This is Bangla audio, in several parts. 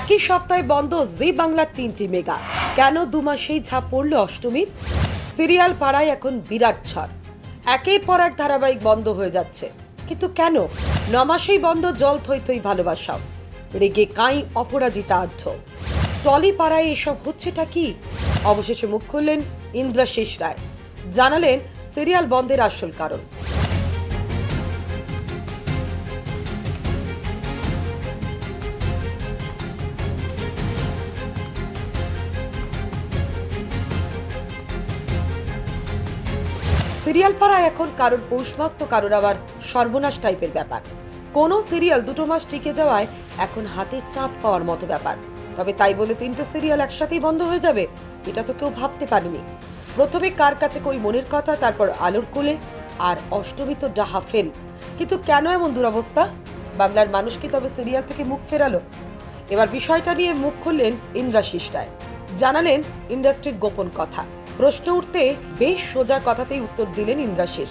একই সপ্তাহে বন্ধ জি বাংলার তিনটি মেগা। কেন দু মাসেই ঝাঁপ পড়ল অষ্টমীর? সিরিয়াল পাড়ায় এখন বিরাট ঝড়। একের পর এক ধারাবাহিক বন্ধ হয়ে যাচ্ছে। কিন্তু কেন? ন মাসেই বন্ধ, জল থই থই ভালোবাসাও। রেগে কাই অপরাজিতা আঢ্য টলি পাড়ায় এসব হচ্ছেটা কি? অবশেষে মুখ খুললেন ইন্দ্রাশিস রায়। জানালেন সিরিয়াল বন্ধের আসল কারণ। সিরিয়াল পাড়ায় এখন কারোর পৌষ মাস তো কারোর আবার সর্বনাশ টাইপের ব্যাপার। কোনো সিরিয়াল দুটো মাস টিকে যাওয়ায় এখন হাতে চাঁদ পাওয়ার মতো ব্যাপার। তবে তাই বলে তিনটে সিরিয়াল একসাথেই বন্ধ হয়ে যাবে, এটা তো কেউ ভাবতে পারেনি। প্রথমে কার কাছে কই মনের কথা, তারপর আলোর কোলে, আর অষ্টমী তো ডাহা ফেল। কিন্তু কেন এমন দুরবস্থা? বাংলার মানুষ কি তবে সিরিয়াল থেকে মুখ ফেরালো? এবার বিষয়টা নিয়ে মুখ খুললেন ইন্দ্রাশিস রায়। জানালেন ইন্ডাস্ট্রির গোপন কথা। প্রশ্ন উঠতে বেশ সোজা কথাতেই উত্তর দিলেন ইন্দ্রাশিস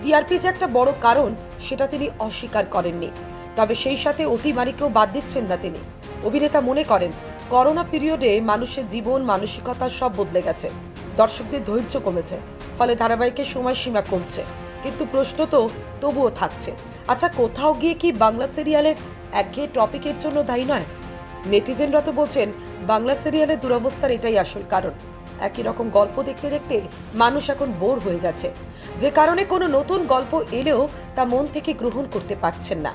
টিআরপি যে একটা বড় কারণ, সেটা তিনি অস্বীকার করেননি। তবে সেই সাথে অতিমারিকেও বাদ দিচ্ছেন না তিনি। অভিনেতা মনে করেন, করোনা পিরিয়ডে মানুষের জীবন, মানসিকতা সব বদলে গেছে। দর্শকদের ধৈর্য কমেছে, ফলে ধারাবাহিকের সময়সীমা কমছে। কিন্তু প্রশ্ন তো তবুও থাকছে আচ্ছা কোথাও গিয়ে কি বাংলা সিরিয়ালের একঘেয়ে টপিকের জন্য দায়ী নয়? নেটিজেনরা তো বলছেন, বাংলা সিরিয়ালের দুরবস্থার এটাই আসল কারণ। একই রকম গল্প দেখতে দেখতে মানুষ এখন বোর হয়ে গেছে। যে কারণে কোনো নতুন গল্প এলেও তা মন থেকে গ্রহণ করতে পারছেন না।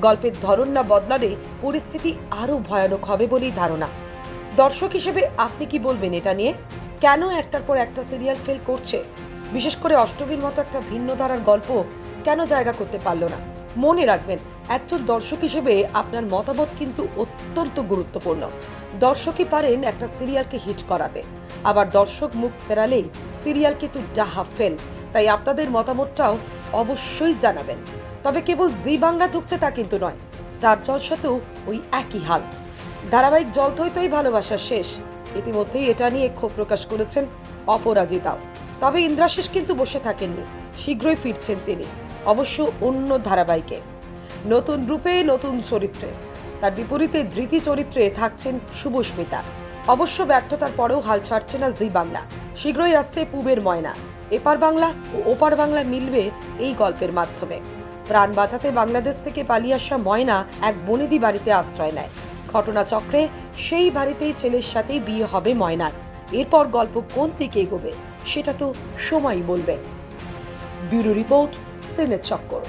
গল্পের ধরন না বদলালে পরিস্থিতি আরও ভয়ানক হবে বলেই ধারণা। দর্শক হিসেবে আপনি কি বলবেন এটা নিয়ে? কেন একটার পর একটা সিরিয়াল ফেল করছে? বিশেষ করে অষ্টমীর মতো একটা ভিন্ন ধারার গল্প কেন জায়গা করতে পারল না? মনে রাখবেন একজন দর্শক হিসেবে আপনার মতামত কিন্তু অত্যন্ত গুরুত্বপূর্ণ। দর্শকই পারেন একটা সিরিয়ালকে হিট করাতে। আবার দর্শক মুখ ফেরালেই সিরিয়াল কিন্তু ডাহা ফেল। তাই আপনাদের মতামতটাও অবশ্যই জানাবেন। তবে কেবল জি বাংলা ঢুকছে তা কিন্তু নয়, স্টার জলসাতেও ওই একই হাল। ধারাবাহিক জল থই থই ভালোবাসা শেষ। ইতিমধ্যেই এটা নিয়ে ক্ষোভ প্রকাশ করেছেন অপরাজিতাও তবে ইন্দ্রাশিস কিন্তু বসে থাকেননি, শীঘ্রই ফিরছেন তিনি। অবশ্য অন্য ধারাবাহিকে। নতুন রূপে, নতুন চরিত্রে। তার বিপরীতে ধৃতি চরিত্রে থাকছেন শুভস্মিতা অবশ্য ব্যর্থতার পরেও হাল ছাড়ছে না জি বাংলা। শীঘ্রই আসছে পূবের ময়না। এপার বাংলা ও ওপার বাংলা মিলবে এই গল্পের মাধ্যমে। প্রাণ বাঁচাতে বাংলাদেশ থেকে পালিয়ে আসা ময়না এক বনেদি বাড়িতে আশ্রয় নেয়। ঘটনাচক্রে সেই বাড়িতেই ছেলের সাথেই বিয়ে হবে ময়নার। এরপর গল্প কোন দিকে এগোবে, সেটা তো সময়ই বলবে। ব্যুরো রিপোর্ট, সিনেট চক্কর।